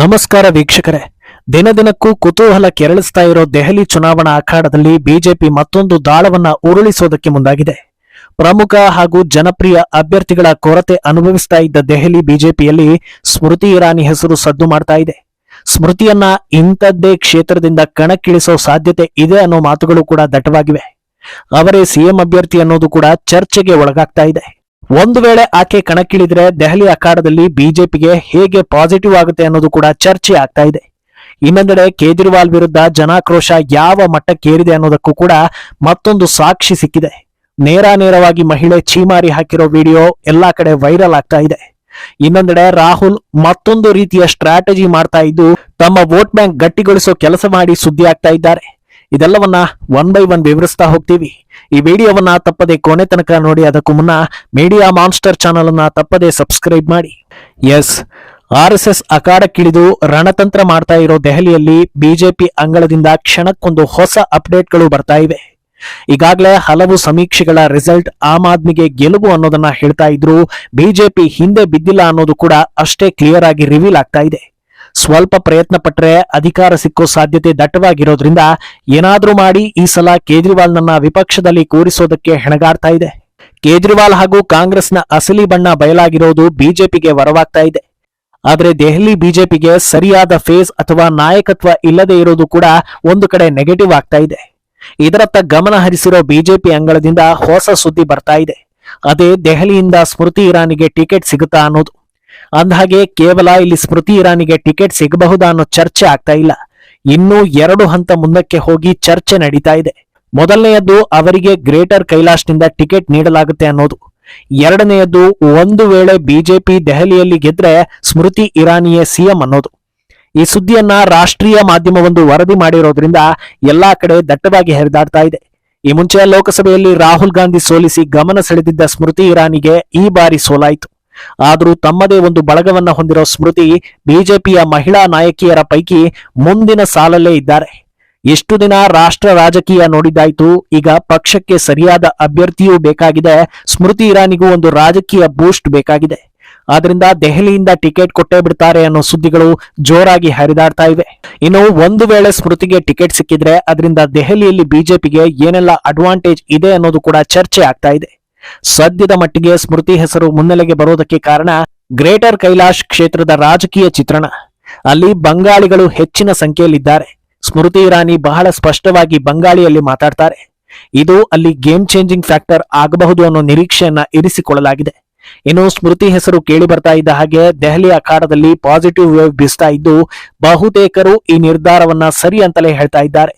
ನಮಸ್ಕಾರ ವೀಕ್ಷಕರೇ. ದಿನ ದಿನಕ್ಕೂ ಕುತೂಹಲ ಕೆರಳಿಸ್ತಾ ಇರೋ ದೆಹಲಿ ಚುನಾವಣಾ ಅಖಾಡದಲ್ಲಿ ಬಿಜೆಪಿ ಮತ್ತೊಂದು ದಾಳವನ್ನ ಉರುಳಿಸೋದಕ್ಕೆ ಮುಂದಾಗಿದೆ. ಪ್ರಮುಖ ಹಾಗೂ ಜನಪ್ರಿಯ ಅಭ್ಯರ್ಥಿಗಳ ಕೊರತೆ ಅನುಭವಿಸ್ತಾ ಇದ್ದ ದೆಹಲಿ ಬಿಜೆಪಿಯಲ್ಲಿ ಸ್ಮೃತಿ ಇರಾನಿ ಹೆಸರು ಸದ್ದು ಮಾಡ್ತಾ ಇದೆ. ಸ್ಮೃತಿಯನ್ನ ಇಂಥದ್ದೇ ಕ್ಷೇತ್ರದಿಂದ ಕಣಕ್ಕಿಳಿಸೋ ಸಾಧ್ಯತೆ ಇದೆ ಅನ್ನೋ ಮಾತುಗಳು ಕೂಡ ದಟ್ಟವಾಗಿವೆ. ಅವರೇ ಸಿಎಂ ಅಭ್ಯರ್ಥಿ ಅನ್ನೋದು ಕೂಡ ಚರ್ಚೆಗೆ ಒಳಗಾಗ್ತಾ ಇದೆ. ಒಂದು ವೇಳೆ ಆಕೆ ಕಣಕ್ಕಿಳಿದ್ರೆ ದೆಹಲಿ ಅಖಾಡದಲ್ಲಿ ಬಿಜೆಪಿಗೆ ಹೇಗೆ ಪಾಸಿಟಿವ್ ಆಗುತ್ತೆ ಅನ್ನೋದು ಕೂಡ ಚರ್ಚೆ ಆಗ್ತಾ ಇದೆ. ಇನ್ನೊಂದೆಡೆ ಕೇಜ್ರಿವಾಲ್ ವಿರುದ್ಧ ಜನಾಕ್ರೋಶ ಯಾವ ಮಟ್ಟಕ್ಕೇರಿದೆ ಅನ್ನೋದಕ್ಕೂ ಕೂಡ ಮತ್ತೊಂದು ಸಾಕ್ಷಿ ಸಿಕ್ಕಿದೆ. ನೇರ ನೇರವಾಗಿ ಮಹಿಳೆ ಛೀಮಾರಿ ಹಾಕಿರೋ ವಿಡಿಯೋ ಎಲ್ಲಾ ಕಡೆ ವೈರಲ್ ಆಗ್ತಾ ಇದೆ. ಇನ್ನೊಂದೆಡೆ ರಾಹುಲ್ ಮತ್ತೊಂದು ರೀತಿಯ ಸ್ಟ್ರಾಟಜಿ ಮಾಡ್ತಾ ಇದ್ದು ತಮ್ಮ ವೋಟ್ ಬ್ಯಾಂಕ್ ಗಟ್ಟಿಗೊಳಿಸೋ ಕೆಲಸ ಮಾಡಿ ಸುದ್ದಿ ಆಗ್ತಾ ಇದ್ದಾರೆ. ಇದೆಲ್ಲವನ್ನ ಒನ್ ಬೈ ಒನ್ ವಿವರಿಸ್ತಾ ಹೋಗ್ತೀವಿ. ಈ ವಿಡಿಯೋವನ್ನ ತಪ್ಪದೆ ಕೊನೆ ತನಕ ನೋಡಿ, ಅದಕ್ಕೂ ಮುನ್ನ ಮೀಡಿಯಾ ಮಾನ್ಸ್ಟರ್ ಚಾನಲ್ ಅನ್ನ ತಪ್ಪದೆ ಸಬ್ಸ್ಕ್ರೈಬ್ ಮಾಡಿ. ಎಸ್ ಆರ್ ಎಸ್ ಎಸ್ ಅಖಾಡಕ್ಕಿಳಿದು ರಣತಂತ್ರ ಮಾಡ್ತಾ ಇರೋ ದೆಹಲಿಯಲ್ಲಿ ಬಿಜೆಪಿ ಅಂಗಳದಿಂದ ಕ್ಷಣಕ್ಕೊಂದು ಹೊಸ ಅಪ್ಡೇಟ್ಗಳು ಬರ್ತಾ ಇವೆ. ಈಗಾಗಲೇ ಹಲವು ಸಮೀಕ್ಷೆಗಳ ರಿಸಲ್ಟ್ ಆಮ್ ಆದ್ಮಿಗೆ ಗೆಲುವು ಅನ್ನೋದನ್ನ ಹೇಳ್ತಾ ಇದ್ರು ಬಿಜೆಪಿ ಹಿಂದೆ ಬಿದ್ದಿಲ್ಲ ಅನ್ನೋದು ಕೂಡ ಅಷ್ಟೇ ಕ್ಲಿಯರ್ ಆಗಿ ರಿವೀಲ್ ಆಗ್ತಾ ಇದೆ. ಸ್ವಲ್ಪ ಪ್ರಯತ್ನ ಪಟ್ಟರೆ ಅಧಿಕಾರ ಸಿಕ್ಕೋ ಸಾಧ್ಯತೆ ದಟ್ಟವಾಗಿರೋದ್ರಿಂದ ಏನಾದ್ರೂ ಮಾಡಿ ಈ ಸಲ ಕೇಜ್ರಿವಾಲ್ನನ್ನ ವಿಪಕ್ಷದಲ್ಲಿ ಕೂರಿಸೋದಕ್ಕೆ ಹೆಣಗಾಡ್ತಾ ಇದೆ. ಕೇಜ್ರಿವಾಲ್ ಹಾಗೂ ಕಾಂಗ್ರೆಸ್ನ ಅಸಲಿ ಬಣ್ಣ ಬಯಲಾಗಿರೋದು ಬಿಜೆಪಿಗೆ ವರವಾಗ್ತಾ ಇದೆ. ಆದರೆ ದೆಹಲಿ ಬಿಜೆಪಿಗೆ ಸರಿಯಾದ ಫೇಸ್ ಅಥವಾ ನಾಯಕತ್ವ ಇಲ್ಲದೆ ಇರೋದು ಕೂಡ ಒಂದು ಕಡೆ ನೆಗೆಟಿವ್ ಆಗ್ತಾ ಇದೆ. ಇದರತ್ತ ಗಮನ ಹರಿಸಿರೋ ಬಿಜೆಪಿ ಅಂಗಳದಿಂದ ಹೊಸ ಸುದ್ದಿ ಬರ್ತಾ ಇದೆ. ಅದೇ ದೆಹಲಿಯಿಂದ ಸ್ಮೃತಿ ಇರಾನಿಗೆ ಟಿಕೆಟ್ ಸಿಗುತ್ತಾ ಅನ್ನೋದು. ಅಂದಹಾಗೆ ಕೇವಲ ಇಲ್ಲಿ ಸ್ಮೃತಿ ಇರಾನಿಗೆ ಟಿಕೆಟ್ ಸಿಗಬಹುದಾ ಅನ್ನೋ ಚರ್ಚೆ ಆಗ್ತಾ ಇಲ್ಲ. ಇನ್ನೂ ಎರಡು ಹಂತ ಮುಂದಕ್ಕೆ ಹೋಗಿ ಚರ್ಚೆ ನಡೀತಾ ಇದೆ. ಮೊದಲನೆಯದ್ದು ಅವರಿಗೆ ಗ್ರೇಟರ್ ಕೈಲಾಶ್ನಿಂದ ಟಿಕೆಟ್ ನೀಡಲಾಗುತ್ತೆ ಅನ್ನೋದು. ಎರಡನೆಯದ್ದು ಒಂದು ವೇಳೆ ಬಿಜೆಪಿ ದೆಹಲಿಯಲ್ಲಿ ಗೆದ್ರೆ ಸ್ಮೃತಿ ಇರಾನಿಯೇ ಸಿಎಂ ಅನ್ನೋದು. ಈ ಸುದ್ದಿಯನ್ನ ರಾಷ್ಟ್ರೀಯ ಮಾಧ್ಯಮವೊಂದು ವರದಿ ಮಾಡಿರೋದ್ರಿಂದ ಎಲ್ಲಾ ಕಡೆ ದಟ್ಟವಾಗಿ ಹರಿದಾಡ್ತಾ ಇದೆ. ಈ ಮುಂಚೆ ಲೋಕಸಭೆಯಲ್ಲಿ ರಾಹುಲ್ ಗಾಂಧಿ ಸೋಲಿಸಿ ಗಮನ ಸೆಳೆದಿದ್ದ ಸ್ಮೃತಿ ಇರಾನಿಗೆ ಈ ಬಾರಿ ಸೋಲಾಯಿತು. ಆದರೂ ತಮ್ಮದೇ ಒಂದು ಬಳಗವನ್ನ ಹೊಂದಿರೋ ಸ್ಮೃತಿ ಬಿಜೆಪಿಯ ಮಹಿಳಾ ನಾಯಕಿಯರ ಪೈಕಿ ಮುಂದಿನ ಸಾಲಲ್ಲೇ ಇದ್ದಾರೆ. ಎಷ್ಟು ದಿನ ರಾಷ್ಟ್ರ ರಾಜಕೀಯ ನೋಡಿದ್ದಾಯ್ತು, ಈಗ ಪಕ್ಷಕ್ಕೆ ಸರಿಯಾದ ಅಭ್ಯರ್ಥಿಯೂ ಬೇಕಾಗಿದೆ, ಸ್ಮೃತಿ ಇರಾನಿಗೂ ಒಂದು ರಾಜಕೀಯ ಬೂಸ್ಟ್ ಬೇಕಾಗಿದೆ. ಆದ್ರಿಂದ ದೆಹಲಿಯಿಂದ ಟಿಕೆಟ್ ಕೊಟ್ಟೇ ಬಿಡ್ತಾರೆ ಅನ್ನೋ ಸುದ್ದಿಗಳು ಜೋರಾಗಿ ಹರಿದಾಡ್ತಾ ಇವೆ. ಇನ್ನು ಒಂದು ವೇಳೆ ಸ್ಮೃತಿಗೆ ಟಿಕೆಟ್ ಸಿಕ್ಕಿದ್ರೆ, ಅದರಿಂದ ದೆಹಲಿಯಲ್ಲಿ ಬಿಜೆಪಿಗೆ ಏನೆಲ್ಲ ಅಡ್ವಾಂಟೇಜ್ ಇದೆ ಅನ್ನೋದು ಕೂಡ ಚರ್ಚೆ ಆಗ್ತಾ ಇದೆ. ಸದ್ಯದ ಮಟ್ಟಿಗೆ ಸ್ಮೃತಿ ಹೆಸರು ಮುನ್ನೆಲೆಗೆ ಬರೋದಕ್ಕೆ ಕಾರಣ ಗ್ರೇಟರ್ ಕೈಲಾಶ್ ಕ್ಷೇತ್ರದ ರಾಜಕೀಯ ಚಿತ್ರಣ. ಅಲ್ಲಿ ಬಂಗಾಳಿಗಳು ಹೆಚ್ಚಿನ ಸಂಖ್ಯೆಯಲ್ಲಿದ್ದಾರೆ. ಸ್ಮೃತಿ ಇರಾನಿ ಬಹಳ ಸ್ಪಷ್ಟವಾಗಿ ಬಂಗಾಳಿಯಲ್ಲಿ ಮಾತಾಡ್ತಾರೆ. ಇದು ಅಲ್ಲಿ ಗೇಮ್ ಚೇಂಜಿಂಗ್ ಫ್ಯಾಕ್ಟರ್ ಆಗಬಹುದು ಅನ್ನೋ ನಿರೀಕ್ಷೆಯನ್ನ ಇರಿಸಿಕೊಳ್ಳಲಾಗಿದೆ. ಇನ್ನು ಸ್ಮೃತಿ ಹೆಸರು ಕೇಳಿ ಬರ್ತಾ ಇದ್ದ ಹಾಗೆ ದೆಹಲಿ ಅಖಾಡದಲ್ಲಿ ಪಾಸಿಟಿವ್ ವೇವ್ ಬೀಸ್ತಾ ಇದ್ದು ಬಹುತೇಕರು ಈ ನಿರ್ಧಾರವನ್ನ ಸರಿ ಅಂತಲೇ ಹೇಳ್ತಾ ಇದ್ದಾರೆ.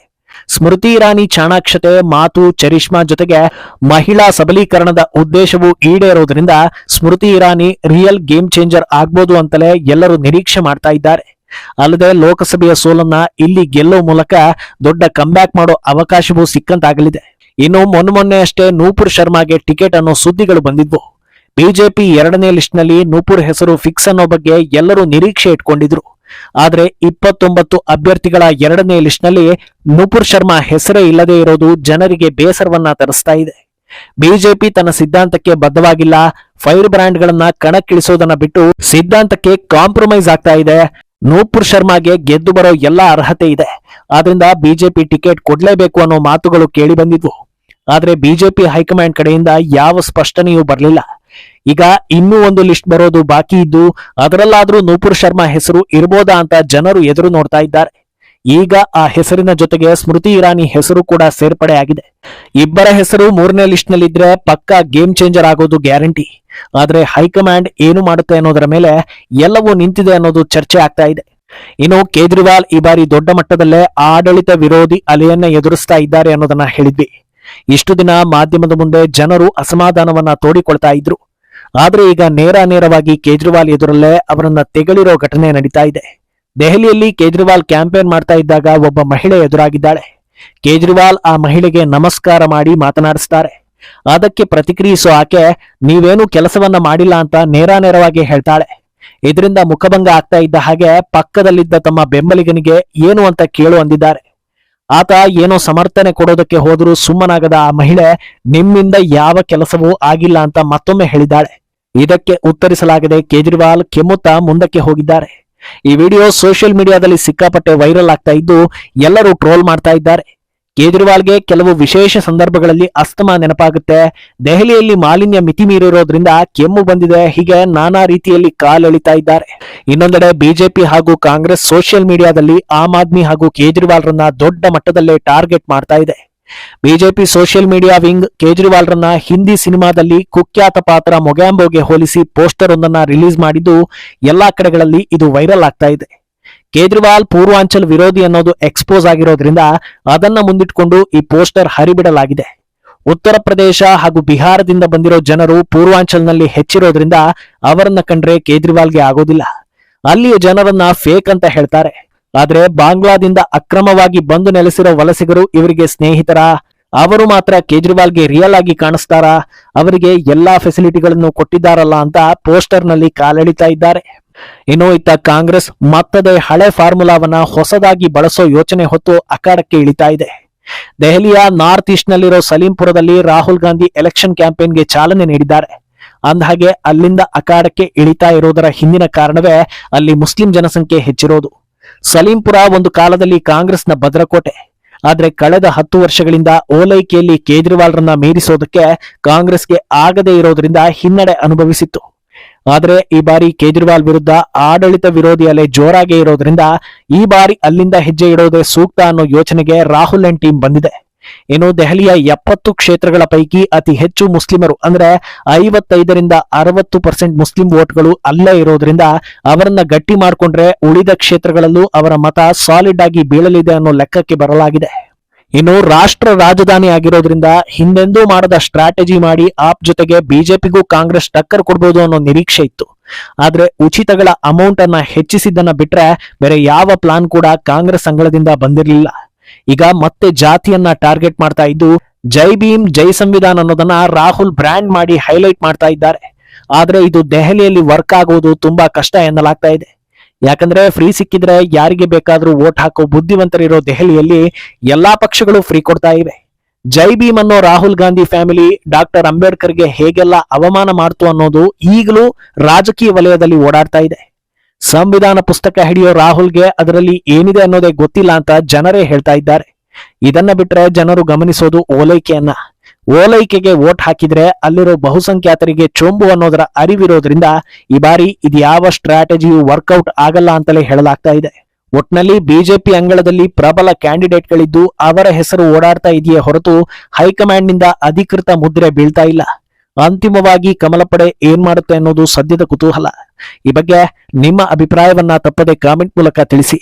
ಸ್ಮೃತಿ ಇರಾನಿ ಚಾಣಾಕ್ಷತೆ ಮಾತು, ಚರಿಷ್ಮಾ ಜೊತೆಗೆ ಮಹಿಳಾ ಸಬಲೀಕರಣದ ಉದ್ದೇಶವು ಈಡೇರೋದ್ರಿಂದ Smriti Irani real game changer ಆಗ್ಬೋದು ಅಂತಲೇ ಎಲ್ಲರೂ ನಿರೀಕ್ಷೆ ಮಾಡ್ತಾ ಇದ್ದಾರೆ. ಅಲ್ಲದೆ ಲೋಕಸಭೆಯ ಸೋಲನ್ನ ಇಲ್ಲಿ ಗೆಲ್ಲೋ ಮೂಲಕ ದೊಡ್ಡ ಕಂಬ್ಯಾಕ್ ಮಾಡೋ ಅವಕಾಶವೂ ಸಿಕ್ಕಂತಾಗಲಿದೆ. ಇನ್ನು ಮೊನ್ನೆ ಮೊನ್ನೆ ಅಷ್ಟೇ ನೂಪುರ್ ಶರ್ಮಾಗೆ ಟಿಕೆಟ್ ಅನ್ನೋ ಸುದ್ದಿಗಳು ಬಂದಿದ್ವು. ಬಿಜೆಪಿ ಎರಡನೇ ಲಿಸ್ಟ್ನಲ್ಲಿ ನೂಪುರ್ ಹೆಸರು ಫಿಕ್ಸ್ ಅನ್ನೋ ಬಗ್ಗೆ ಎಲ್ಲರೂ ನಿರೀಕ್ಷೆ ಇಟ್ಕೊಂಡಿದ್ರು. ಆದ್ರೆ ಇಪ್ಪತ್ತೊಂಬತ್ತು ಅಭ್ಯರ್ಥಿಗಳ ಎರಡನೇ ಲಿಸ್ಟ್ನಲ್ಲಿ ನುಪುರ್ ಶರ್ಮಾ ಹೆಸರೇ ಇಲ್ಲದೆ ಇರೋದು ಜನರಿಗೆ ಬೇಸರವನ್ನ ತರಿಸ್ತಾ ಇದೆ. ಬಿಜೆಪಿ ತನ್ನ ಸಿದ್ಧಾಂತಕ್ಕೆ ಬದ್ಧವಾಗಿಲ್ಲ. ಫೈರ್ ಬ್ರ್ಯಾಂಡ್ಗಳನ್ನ ಕಣಕ್ಕಿಳಿಸೋದನ್ನ ಬಿಟ್ಟು ಸಿದ್ಧಾಂತಕ್ಕೆ ಕಾಂಪ್ರಮೈಸ್ ಆಗ್ತಾ ಇದೆ. ನೂಪುರ್ ಶರ್ಮಾಗೆ ಗೆದ್ದು ಬರೋ ಎಲ್ಲ ಅರ್ಹತೆ ಇದೆ. ಆದ್ರಿಂದ ಬಿಜೆಪಿ ಟಿಕೆಟ್ ಕೊಡ್ಲೇಬೇಕು ಅನ್ನೋ ಮಾತುಗಳು ಕೇಳಿ ಬಂದಿದ್ವು. ಆದ್ರೆ ಬಿಜೆಪಿ ಹೈಕಮಾಂಡ್ ಕಡೆಯಿಂದ ಯಾವ ಸ್ಪಷ್ಟನೆಯೂ ಬರಲಿಲ್ಲ. ಈಗ ಇನ್ನೂ ಒಂದು ಲಿಸ್ಟ್ ಬರೋದು ಬಾಕಿ ಇದ್ದು, ಅದರಲ್ಲಾದ್ರೂ ನೂಪುರ್ ಶರ್ಮಾ ಹೆಸರು ಇರ್ಬೋದಾ ಅಂತ ಜನರು ಎದುರು ನೋಡ್ತಾ ಇದ್ದಾರೆ. ಈಗ ಆ ಹೆಸರಿನ ಜೊತೆಗೆ ಸ್ಮೃತಿ ಇರಾನಿ ಹೆಸರು ಕೂಡ ಸೇರ್ಪಡೆ ಆಗಿದೆ. ಇಬ್ಬರ ಹೆಸರು ಮೂರನೇ ಲಿಸ್ಟ್ ನಲ್ಲಿದ್ರೆ ಪಕ್ಕಾ ಗೇಮ್ ಚೇಂಜರ್ ಆಗೋದು ಗ್ಯಾರಂಟಿ ಆದ್ರೆ ಹೈಕಮಾಂಡ್ ಏನು ಮಾಡುತ್ತೆ ಅನ್ನೋದರ ಮೇಲೆ ಎಲ್ಲವೂ ನಿಂತಿದೆ ಅನ್ನೋದು ಚರ್ಚೆ ಆಗ್ತಾ ಇದೆ. ಇನ್ನು ಕೇಜ್ರಿವಾಲ್ ಈ ಬಾರಿ ದೊಡ್ಡ ಮಟ್ಟದಲ್ಲೇ ಆಡಳಿತ ವಿರೋಧಿ ಅಲೆಯನ್ನ ಎದುರಿಸ್ತಾ ಇದ್ದಾರೆ ಅನ್ನೋದನ್ನ ಹೇಳಿದ್ವಿ. ಇಷ್ಟು ದಿನ ಮಾಧ್ಯಮದ ಮುಂದೆ ಜನರು ಅಸಮಾಧಾನವನ್ನ ತೋಡಿಕೊಳ್ತಾ ಇದ್ರು. ಆದ್ರೆ ಈಗ ನೇರ ನೇರವಾಗಿ ಕೇಜ್ರಿವಾಲ್ ಎದುರಲ್ಲೇ ಅವರನ್ನ ತೆಗಳಿರೋ ಘಟನೆ ನಡೀತಾ ಇದೆ. ದೆಹಲಿಯಲ್ಲಿ ಕೇಜ್ರಿವಾಲ್ ಕ್ಯಾಂಪೇನ್ ಮಾಡ್ತಾ ಇದ್ದಾಗ ಒಬ್ಬ ಮಹಿಳೆ ಎದುರಾಗಿದ್ದಾಳೆ. ಕೇಜ್ರಿವಾಲ್ ಆ ಮಹಿಳೆಗೆ ನಮಸ್ಕಾರ ಮಾಡಿ ಮಾತನಾಡಿಸ್ತಾರೆ. ಅದಕ್ಕೆ ಪ್ರತಿಕ್ರಿಯಿಸೋ ಆಕೆ, ನೀವೇನು ಕೆಲಸವನ್ನ ಮಾಡಿಲ್ಲ ಅಂತ ನೇರ ನೇರವಾಗಿ ಹೇಳ್ತಾಳೆ. ಇದರಿಂದ ಮುಖಭಂಗ ಆಗ್ತಾ ಇದ್ದ ಹಾಗೆ ಪಕ್ಕದಲ್ಲಿದ್ದ ತಮ್ಮ ಬೆಂಬಲಿಗನಿಗೆ ಏನು ಅಂತ ಕೇಳು ಅಂದಿದ್ದಾರೆ. ಆತ ಏನೋ ಸಮರ್ಥನೆ ಕೊಡೋದಕ್ಕೆ ಹೋದರೂ ಸುಮ್ಮನಾಗದ ಆ ಮಹಿಳೆ ನಿಮ್ಮಿಂದ ಯಾವ ಕೆಲಸವೂ ಆಗಿಲ್ಲ ಅಂತ ಮತ್ತೊಮ್ಮೆ ಹೇಳಿದ್ದಾಳೆ. ಇದಕ್ಕೆ ಉತ್ತರಿಸಲಾಗದೆ ಕೇಜ್ರಿವಾಲ್ ಕೆಮ್ಮುತ್ತಾ ಮುಂದಕ್ಕೆ ಹೋಗಿದ್ದಾರೆ. ಈ ವಿಡಿಯೋ ಸೋಷಿಯಲ್ ಮೀಡಿಯಾದಲ್ಲಿ ಸಿಕ್ಕಾಪಟ್ಟೆ ವೈರಲ್ ಆಗ್ತಾ ಇದ್ದು ಎಲ್ಲರೂ ಟ್ರೋಲ್ ಮಾಡ್ತಾ ಇದ್ದಾರೆ. ಕೇಜ್ರಿವಾಲ್ಗೆ ಕೆಲವು ವಿಶೇಷ ಸಂದರ್ಭಗಳಲ್ಲಿ ಅಸ್ತಮಾ ನೆನಪಾಗುತ್ತೆ. ದೆಹಲಿಯಲ್ಲಿ ಮಾಲಿನ್ಯ ಮಿತಿ ಮೀರಿರೋದ್ರಿಂದ ಕೆಮ್ಮು ಬಂದಿದೆ. ಹೀಗೆ ನಾನಾ ರೀತಿಯಲ್ಲಿ ಕಾಲೆಳಿತಾ ಇದ್ದಾರೆ. ಇನ್ನೊಂದೆಡೆ ಬಿಜೆಪಿ ಹಾಗೂ ಕಾಂಗ್ರೆಸ್ ಸೋಷಿಯಲ್ ಮೀಡಿಯಾದಲ್ಲಿ ಆಮ್ ಆದ್ಮಿ ಹಾಗೂ ಕೇಜ್ರಿವಾಲ್ರನ್ನ ದೊಡ್ಡ ಮಟ್ಟದಲ್ಲೇ ಟಾರ್ಗೆಟ್ ಮಾಡ್ತಾ ಇದೆ. ಬಿಜೆಪಿ ಸೋಷಿಯಲ್ ಮೀಡಿಯಾ ವಿಂಗ್ ಕೇಜ್ರಿವಾಲ್ರನ್ನ ಹಿಂದಿ ಸಿನಿಮಾದಲ್ಲಿ ಕುಖ್ಯಾತ ಪಾತ್ರ ಮೊಗ್ಯಾಂಬೋಗೆ ಹೋಲಿಸಿ ಪೋಸ್ಟರ್ ಒಂದನ್ನ ರಿಲೀಸ್ ಮಾಡಿದ್ದು, ಎಲ್ಲಾ ಕಡೆಗಳಲ್ಲಿ ಇದು ವೈರಲ್ ಆಗ್ತಾ ಇದೆ. ಕೇಜ್ರಿವಾಲ್ ಪೂರ್ವಾಂಚಲ್ ವಿರೋಧಿ ಅನ್ನೋದು ಎಕ್ಸ್ಪೋಸ್ ಆಗಿರೋದ್ರಿಂದ ಅದನ್ನ ಮುಂದಿಟ್ಕೊಂಡು ಈ ಪೋಸ್ಟರ್ ಹರಿಬಿಡಲಾಗಿದೆ. ಉತ್ತರ ಪ್ರದೇಶ ಹಾಗೂ ಬಿಹಾರದಿಂದ ಬಂದಿರೋ ಜನರು ಪೂರ್ವಾಂಚಲ್ನಲ್ಲಿ ಹೆಚ್ಚಿರೋದ್ರಿಂದ ಅವರನ್ನ ಕಂಡ್ರೆ ಕೇಜ್ರಿವಾಲ್ಗೆ ಆಗೋದಿಲ್ಲ. ಅಲ್ಲಿಯ ಜನರನ್ನ ಫೇಕ್ ಅಂತ ಹೇಳ್ತಾರೆ. ಆದ್ರೆ ಬಾಂಗ್ಲಾದಿಂದ ಅಕ್ರಮವಾಗಿ ಬಂದು ನೆಲೆಸಿರೋ ವಲಸಿಗರು ಇವರಿಗೆ ಸ್ನೇಹಿತರ? ಅವರು ಮಾತ್ರ ಕೇಜ್ರಿವಾಲ್ಗೆ ರಿಯಲ್ ಆಗಿ ಕಾಣಿಸ್ತಾರಾ? ಅವರಿಗೆ ಎಲ್ಲಾ ಫೆಸಿಲಿಟಿಗಳನ್ನು ಕೊಟ್ಟಿದ್ದಾರಲ್ಲ ಅಂತ ಪೋಸ್ಟರ್ನಲ್ಲಿ ಕಾಲೆಳಿತಾ ಇದ್ದಾರೆ. ಇನ್ನು ಇತ್ತ ಕಾಂಗ್ರೆಸ್ ಮತ್ತದೇ ಹಳೆ ಫಾರ್ಮುಲಾವನ್ನ ಹೊಸದಾಗಿ ಬಳಸೋ ಯೋಚನೆ ಹೊತ್ತು ಅಖಾಡಕ್ಕೆ ಇಳಿತಾ ಇದೆ. ದೆಹಲಿಯ ನಾರ್ತ್ ಈಸ್ಟ್ ನಲ್ಲಿರೋ ಸಲೀಂಪುರದಲ್ಲಿ ರಾಹುಲ್ ಗಾಂಧಿ ಎಲೆಕ್ಷನ್ ಕ್ಯಾಂಪೇನ್ಗೆ ಚಾಲನೆ ನೀಡಿದ್ದಾರೆ. ಅಂದಹಾಗೆ ಅಲ್ಲಿಂದ ಅಖಾಡಕ್ಕೆ ಇಳಿತಾ ಇರೋದರ ಹಿಂದಿನ ಕಾರಣವೇ ಅಲ್ಲಿ ಮುಸ್ಲಿಂ ಜನಸಂಖ್ಯೆ ಹೆಚ್ಚಿರೋದು. ಸಲೀಂಪುರ ಒಂದು ಕಾಲದಲ್ಲಿ ಕಾಂಗ್ರೆಸ್ನ ಭದ್ರಕೋಟೆ. ಆದ್ರೆ ಕಳೆದ ಹತ್ತು ವರ್ಷಗಳಿಂದ ಓಲೈಕೆಯಲ್ಲಿ ಕೇಜ್ರಿವಾಲ್ರನ್ನ ಮೀರಿಸೋದಕ್ಕೆ ಕಾಂಗ್ರೆಸ್ಗೆ ಆಗದೇ ಇರೋದ್ರಿಂದ ಹಿನ್ನಡೆ ಅನುಭವಿಸಿತ್ತು. ಆದ್ರೆ ಈ ಬಾರಿ ಕೇಜ್ರಿವಾಲ್ ವಿರುದ್ಧ ಆಡಳಿತ ವಿರೋಧಿ ಅಲೆ ಜೋರಾಗಿ ಇರೋದ್ರಿಂದ ಈ ಬಾರಿ ಅಲ್ಲಿಂದ ಹೆಜ್ಜೆ ಇಡೋದೇ ಸೂಕ್ತ ಅನ್ನೋ ಯೋಚನೆಗೆ ರಾಹುಲ್ ಅಂಡ್ ಟೀಮ್ ಬಂದಿದೆ. ಇನ್ನು ದೆಹಲಿಯ ಎಪ್ಪತ್ತು ಕ್ಷೇತ್ರಗಳ ಪೈಕಿ ಅತಿ ಹೆಚ್ಚು ಮುಸ್ಲಿಮರು, ಅಂದ್ರೆ ಐವತ್ತೈದರಿಂದ ಅರವತ್ತು ಪರ್ಸೆಂಟ್ ಮುಸ್ಲಿಂ ವೋಟ್ಗಳು ಅಲ್ಲೇ ಇರೋದ್ರಿಂದ ಅವರನ್ನ ಗಟ್ಟಿ ಮಾಡಿಕೊಂಡ್ರೆ ಉಳಿದ ಕ್ಷೇತ್ರಗಳಲ್ಲೂ ಅವರ ಮತ ಸಾಲಿಡ್ ಆಗಿ ಬೀಳಲಿದೆ ಅನ್ನೋ ಲೆಕ್ಕಕ್ಕೆ ಬರಲಾಗಿದೆ. ಇನ್ನು ರಾಷ್ಟ್ರ ರಾಜಧಾನಿ ಆಗಿರೋದ್ರಿಂದ ಹಿಂದೆಂದೂ ಮಾಡದ ಸ್ಟ್ರಾಟಜಿ ಮಾಡಿ ಆಪ್ ಜೊತೆಗೆ ಬಿಜೆಪಿಗೂ ಕಾಂಗ್ರೆಸ್ ಟಕ್ಕರ್ ಕೊಡ್ಬೋದು ಅನ್ನೋ ನಿರೀಕ್ಷೆ ಇತ್ತು. ಆದ್ರೆ ಉಚಿತಗಳ ಅಮೌಂಟ್ ಅನ್ನ ಹೆಚ್ಚಿಸಿದ್ದನ್ನ ಬಿಟ್ರೆ ಬೇರೆ ಯಾವ ಪ್ಲಾನ್ ಕೂಡ ಕಾಂಗ್ರೆಸ್ ಅಂಗಳದಿಂದ ಬಂದಿರಲಿಲ್ಲ. ಈಗ ಮತ್ತೆ ಜಾತಿಯನ್ನ ಟಾರ್ಗೆಟ್ ಮಾಡ್ತಾ ಇದ್ದು ಜೈ ಭೀಮ್, ಜೈ ಸಂವಿಧಾನ ಅನ್ನೋದನ್ನ ರಾಹುಲ್ ಬ್ರ್ಯಾಂಡ್ ಮಾಡಿ ಹೈಲೈಟ್ ಮಾಡ್ತಾ ಇದ್ದಾರೆ. ಆದ್ರೆ ಇದು ದೆಹಲಿಯಲ್ಲಿ ವರ್ಕ್ ಆಗುವುದು ತುಂಬಾ ಕಷ್ಟ ಎನ್ನಲಾಗ್ತಾ ಇದೆ. ಯಾಕಂದ್ರೆ ಫ್ರೀ ಸಿಕ್ಕಿದ್ರೆ ಯಾರಿಗೆ ಬೇಕಾದ್ರೂ ವೋಟ್ ಹಾಕೋ ಬುದ್ಧಿವಂತರಿರೋ ದೆಹಲಿಯಲ್ಲಿ ಎಲ್ಲಾ ಪಕ್ಷಗಳು ಫ್ರೀ ಕೊಡ್ತಾ ಇವೆ. ಜೈ ಭೀಮ್ ಅನ್ನೋ ರಾಹುಲ್ ಗಾಂಧಿ ಫ್ಯಾಮಿಲಿ ಡಾಕ್ಟರ್ ಅಂಬೇಡ್ಕರ್ಗೆ ಹೇಗೆಲ್ಲ ಅವಮಾನ ಮಾಡ್ತು ಅನ್ನೋದು ಈಗಲೂ ರಾಜಕೀಯ ವಲಯದಲ್ಲಿ ಓಡಾಡ್ತಾ ಇದೆ. ಸಂವಿಧಾನ ಪುಸ್ತಕ ಹಿಡಿಯೋ ರಾಹುಲ್ಗೆ ಅದರಲ್ಲಿ ಏನಿದೆ ಅನ್ನೋದೇ ಗೊತ್ತಿಲ್ಲ ಅಂತ ಜನರೇ ಹೇಳ್ತಾ ಇದ್ದಾರೆ. ಇದನ್ನ ಬಿಟ್ರೆ ಜನರು ಗಮನಿಸೋದು ಓಲೈಕೆಯನ್ನ. ಓಲೈಕೆಗೆ ವೋಟ್ ಹಾಕಿದ್ರೆ ಅಲ್ಲಿರೋ ಬಹುಸಂಖ್ಯಾತರಿಗೆ ಚೊಂಬು ಅನ್ನೋದರ ಅರಿವಿರೋದ್ರಿಂದ ಈ ಬಾರಿ ಇದು ಯಾವ ಸ್ಟ್ರಾಟಜಿಯು ವರ್ಕೌಟ್ ಆಗಲ್ಲ ಅಂತಲೇ ಹೇಳಲಾಗ್ತಾ ಇದೆ. ಒಟ್ನಲ್ಲಿ ಬಿಜೆಪಿ ಅಂಗಳದಲ್ಲಿ ಪ್ರಬಲ ಕ್ಯಾಂಡಿಡೇಟ್ಗಳಿದ್ದು ಅವರ ಹೆಸರು ಓಡಾಡ್ತಾ ಇದೆಯೇ ಹೊರತು ಹೈಕಮಾಂಡ್ನಿಂದ ಅಧಿಕೃತ ಮುದ್ರೆ ಬೀಳ್ತಾ ಇಲ್ಲ. ಅಂತಿಮವಾಗಿ ಕಮಲಪಡೆ ಏನ್ ಮಾಡುತ್ತೆ ಅನ್ನೋದು ಸದ್ಯದ ಕುತೂಹಲ. ಈ ಬಗ್ಗೆ ನಿಮ್ಮ ಅಭಿಪ್ರಾಯವನ್ನ ತಪ್ಪದೆ ಕಾಮೆಂಟ್ ಮೂಲಕ ತಿಳಿಸಿ.